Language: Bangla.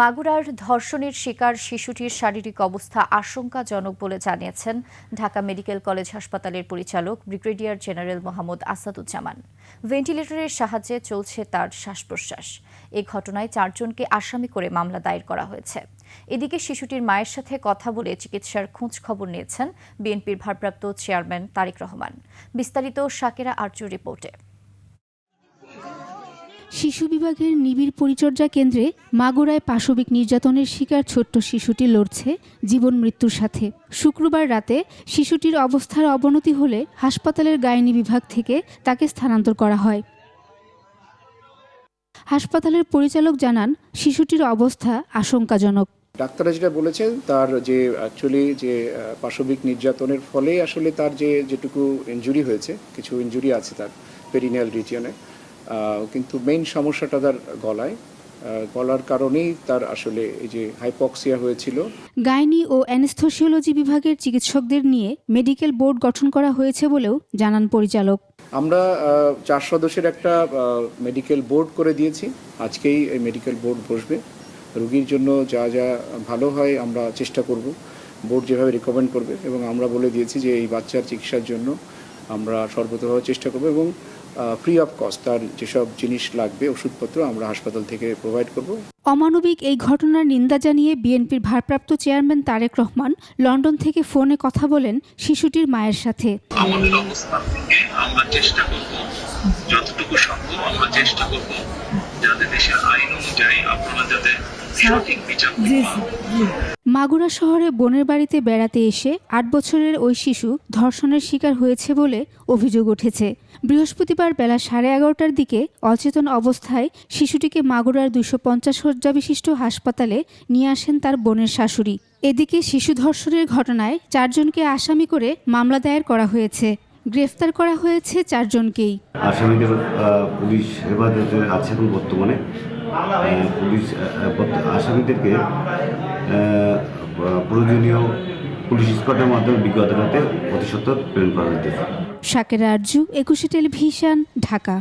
মাগুরার ধর্ষণের শিকার শিশুটির শারীরিক অবস্থা আশঙ্কাজনক বলে জানিয়েছেন ঢাকা মেডিকেল কলেজ হাসপাতালের পরিচালক ব্রিগেডিয়ার জেনারেল মোহাম্মদ আসাদুজ্জামান। ভেন্টিলেটরের সাহায্যে চলছে তার শ্বাস প্রশ্বাস এ ঘটনায় চারজনকে আসামি করে মামলা দায়ের করা হয়েছে। এদিকে শিশুটির মায়ের সাথে কথা বলে চিকিৎসার খোঁজ খবর নিয়েছেন বিএনপির ভারপ্রাপ্ত চেয়ারম্যান তারেক রহমান। বিস্তারিত শাকেরা আর্যু রিপোর্টে। শিশু বিভাগের নিবিড় পরিচর্যা কেন্দ্রে মাগুরায় পাশবিক নির্যাতনের শিকার ছোট্ট শিশুটি লড়ছে জীবন মৃত্যুর সাথে। শুক্রবার রাতে শিশুটির অবস্থার অবনতি হলে হাসপাতালের গাইনি বিভাগ থেকে তাকে স্থানান্তর করা হয়। হাসপাতালের পরিচালক জানান, শিশুটির অবস্থা আশঙ্কাজনক। ডাক্তাররা যেটা বলেছেন, তার যে অ্যাকচুয়ালি যে পাশবিক নির্যাতনের ফলে আসলে তার যে, যেটুকু ইনজুরি হয়েছে, কিছু ইনজুরি আছে তার পেরিনিয়াল রিজিয়নে কিন্তু মেইন সমস্যাটা তার গলায়। গলার কারণেই তার আসলে এই যে হাইপক্সিয়া হয়েছিল। গাইনি ও অ্যানেস্থোসিওলজি বিভাগের চিকিৎসকদের নিয়ে মেডিকেল বোর্ড গঠন করা হয়েছে বলেও জানান পরিচালক। আমরা চার সদস্যের একটা মেডিকেল বোর্ড করে দিয়েছি। আজকেই এই মেডিকেল বোর্ড বসবে। রোগীর জন্য যা যা ভালো হয় আমরা চেষ্টা করব। বোর্ড যেভাবে রিকমেন্ড করবে এবং আমরা বলে দিয়েছি যে এই বাচ্চার চিকিৎসার জন্য আমরা সর্বতভাবে চেষ্টা করব এবং ফ্রি অফ কস্ট তার যেসব জিনিস লাগবে ওষুধপত্র আমরা হাসপাতাল থেকে প্রোভাইড করব। অমানবিক এই ঘটনার নিন্দা জানিয়ে বিএনপির ভারপ্রাপ্ত চেয়ারম্যান তারেক রহমান লন্ডন থেকে ফোনে কথা বলেন শিশুটির মায়ের সাথে। আমাদের অবস্থান থেকে আমরা চেষ্টা করব যতটুকু সম্ভব আমরা চেষ্টা করব মাগুরা শহরে বোনের বাড়িতে বেড়াতে এসে আট বছরের ওই শিশু ধর্ষণের শিকার হয়েছে বলে অভিযোগ উঠেছে। বৃহস্পতিবার বেলা সাড়ে এগারোটার দিকে অচেতন অবস্থায় শিশুটিকে মাগুরার দুশো পঞ্চাশ শয্যা বিশিষ্ট হাসপাতালে নিয়ে আসেন তার বোনের শাশুড়ি। এদিকে শিশু ধর্ষণের ঘটনায় চারজনকে আসামি করে মামলা দায়ের করা হয়েছে। গ্রেফতার করা হয়েছে চারজনকেই। আসামিদের পুলিশ হেফাজতে আছে এখন বর্তমানে। পুলিশ আসামিদেরকে প্রয়োজনীয় পুলিশ স্কোয়াডের মাধ্যমে বিজ্ঞ আদালতে অতি সত্ত্বর প্রেরণ করা হয়েছে শাকের আরজু একুশে টেলিভিশন ঢাকা।